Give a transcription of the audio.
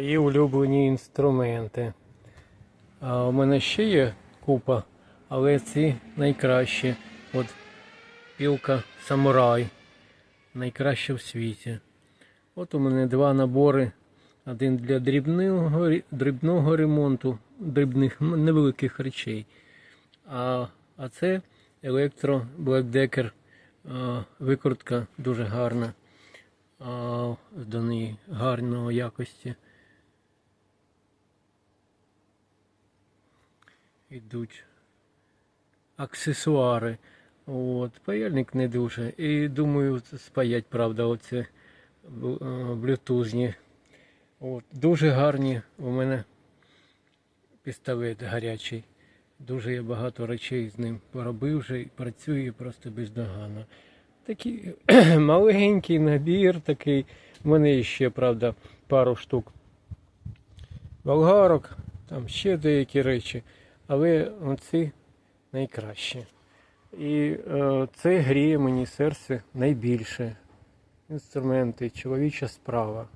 Мої улюблені інструменти. А у мене ще є купа, але ці найкращі. От пілка самурай. Найкраща в світі. От у мене два набори. Один для дрібного, дрібного ремонту, дрібних невеликих речей. А, а це електро Black Decker. А, викрутка дуже гарна. А, до неї гарної якості. Ідуть аксесуари. От, паяльник не дуже. І думаю, спаять, правда, оце е, блютузні. От, дуже гарні у мене пістолет гарячий. Дуже я багато речей з ним поробив вже і працює просто бездоганно. Такий маленький набір такий. У мене ще, правда, пару штук болгарок, там ще деякі речі, але ці найкращі. І е, це гріє мені серце найбільше. Інструменти, чоловіча справа.